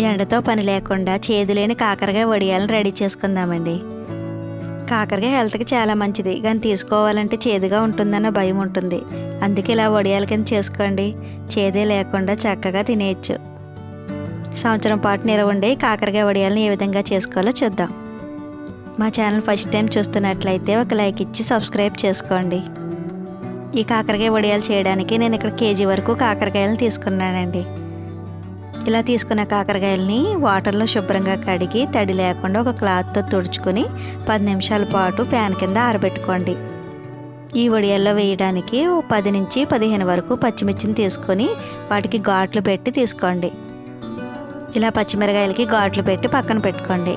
ఎండతో పని లేకుండా చేదులేని కాకరకాయ వడియాలను రెడీ చేసుకుందామండి. కాకరకాయ హెల్త్కి చాలా మంచిది కానీ తీసుకోవాలంటే చేదుగా ఉంటుందన్న భయం ఉంటుంది. అందుకే ఇలా వడియాల కింద చేసుకోండి. చేదే లేకుండా చక్కగా తినేయచ్చు. సంవత్సరం పాటు నిలవ ఉండే కాకరకాయ వడియాలను ఏ విధంగా చేసుకోవాలో చూద్దాం. మా ఛానల్ ఫస్ట్ టైం చూస్తున్నట్లయితే ఒక లైక్ ఇచ్చి సబ్స్క్రైబ్ చేసుకోండి. ఈ కాకరకాయ వడియాలు చేయడానికి నేను ఇక్కడ కేజీ వరకు కాకరకాయలను తీసుకున్నానండి. ఇలా తీసుకున్న కాకరకాయలని వాటర్లో శుభ్రంగా కడిగి తడి లేకుండా ఒక క్లాత్తో తుడుచుకొని పది నిమిషాల పాటు ప్యాన్ కింద ఆరబెట్టుకోండి. ఈ వడియాల్లో వేయడానికి ఓ పది నుంచి పదిహేను వరకు పచ్చిమిర్చిని తీసుకొని వాటికి ఘాట్లు పెట్టి తీసుకోండి. ఇలా పచ్చిమిరకాయలకి ఘాట్లు పెట్టి పక్కన పెట్టుకోండి.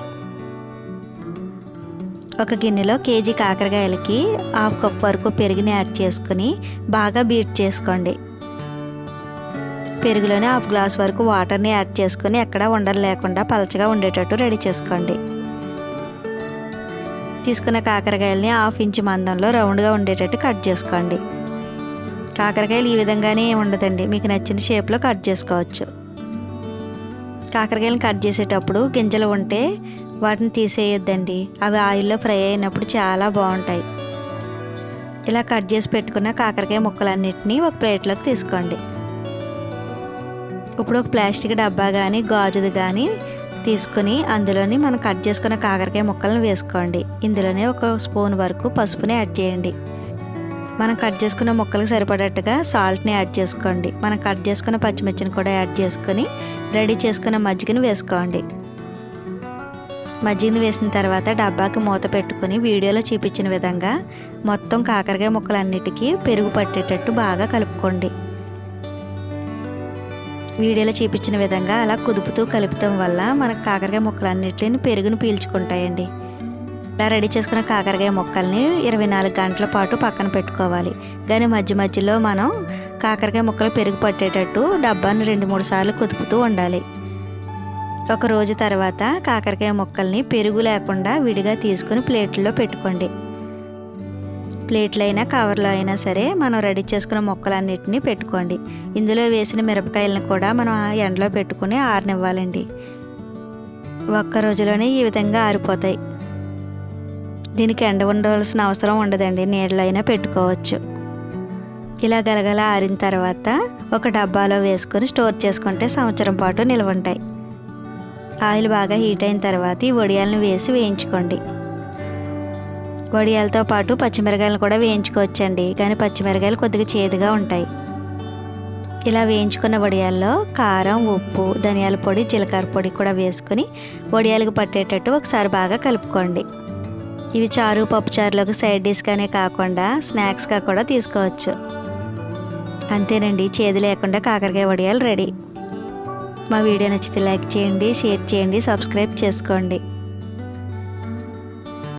ఒక గిన్నెలో కేజీ కాకరకాయలకి హాఫ్ కప్ వరకు పెరుగుని యాడ్ చేసుకుని బాగా బీట్ చేసుకోండి. పెరుగులోనే హాఫ్ గ్లాస్ వరకు వాటర్ని యాడ్ చేసుకుని ఎక్కడ ఉండలు లేకుండా పలచగా ఉండేటట్టు రెడీ చేసుకోండి. తీసుకున్న కాకరకాయలని హాఫ్ ఇంచ్ మందంలో రౌండ్గా ఉండేటట్టు కట్ చేసుకోండి. కాకరకాయలు ఈ విధంగానే ఉండదండి. మీకు నచ్చిన షేప్లో కట్ చేసుకోవచ్చు. కాకరకాయలను కట్ చేసేటప్పుడు గింజలు ఉంటే వాటిని తీసేయొద్దండి. అవి ఆయిల్లో ఫ్రై అయినప్పుడు చాలా బాగుంటాయి. ఇలా కట్ చేసి పెట్టుకున్న కాకరకాయ ముక్కలన్నిటినీ ఒక ప్లేట్లోకి తీసుకోండి. ఇప్పుడు ఒక ప్లాస్టిక్ డబ్బా కానీ గాజుది కానీ తీసుకుని అందులోని మనం కట్ చేసుకున్న కాకరకాయ ముక్కలను వేసుకోండి. ఇందులోనే ఒక స్పూన్ వరకు పసుపుని యాడ్ చేయండి. మనం కట్ చేసుకున్న ముక్కలకు సరిపడట్టుగా సాల్ట్ని యాడ్ చేసుకోండి. మనం కట్ చేసుకున్న పచ్చిమిర్చిని కూడా యాడ్ చేసుకొని రెడీ చేసుకున్న మజ్జిగని వేసుకోండి. మజ్జిగను వేసిన తర్వాత డబ్బాకి మూత పెట్టుకుని వీడియోలో చూపించిన విధంగా మొత్తం కాకరకాయ ముక్కలన్నిటికీ పెరుగు పట్టేటట్టు బాగా కలుపుకోండి. వీడియోలో చూపించిన విధంగా అలా కుదుపుతూ కలుపుతాం వల్ల మనకు కాకరకాయ ముక్కలన్నిటిని పెరుగును పీల్చుకుంటాయండి. ఇలా రెడీ చేసుకున్న కాకరకాయ ముక్కల్ని ఇరవై నాలుగు గంటల పాటు పక్కన పెట్టుకోవాలి. కానీ మధ్య మధ్యలో మనం కాకరకాయ ముక్కలు పెరుగు పట్టేటట్టు డబ్బాను రెండు మూడు సార్లు కుదుపుతూ ఉండాలి. ఒక రోజు తర్వాత కాకరకాయ ముక్కల్ని పెరుగు లేకుండా విడిగా తీసుకుని ప్లేట్లో పెట్టుకోండి. ప్లేట్లో అయినా కవర్లో అయినా సరే మనం రెడీ చేసుకున్న ముక్కలన్నిటిని పెట్టుకోండి. ఇందులో వేసిన మిరపకాయలను కూడా మనం ఎండలో పెట్టుకుని ఆరనివ్వాలండి. ఒక్క రోజులోనే ఈ విధంగా ఆరిపోతాయి. దీనికి ఎండ ఉండవలసిన అవసరం ఉండదండి. నీళ్ళలో అయినా పెట్టుకోవచ్చు. ఇలా గలగల ఆరిన తర్వాత ఒక డబ్బాలో వేసుకొని స్టోర్ చేసుకుంటే సంవత్సరం పాటు నిల్వ ఉంటాయి ఆయిల్ బాగా హీట్ అయిన తర్వాత ఈ వడియాలను వేసి వేయించుకోండి. వడియాలతో పాటు పచ్చిమిరకాయలు కూడా వేయించుకోవచ్చండి. కానీ పచ్చిమిరకాయలు కొద్దిగా చేదుగా ఉంటాయి. ఇలా వేయించుకున్న వడియాల్లో కారం ఉప్పు ధనియాల పొడి జీలకర్ర పొడి కూడా వేసుకొని వడియాలకు పట్టేటట్టు ఒకసారి బాగా కలుపుకోండి. ఇవి చారు పప్పుచారులోకి సైడ్ డిష్గానే కాకుండా స్నాక్స్గా కూడా తీసుకోవచ్చు. అంతేనండి చేదు లేకుండా కాకరకాయ వడియాలు రెడీ. మా వీడియో నచ్చితే లైక్ చేయండి షేర్ చేయండి సబ్స్క్రైబ్ చేసుకోండి.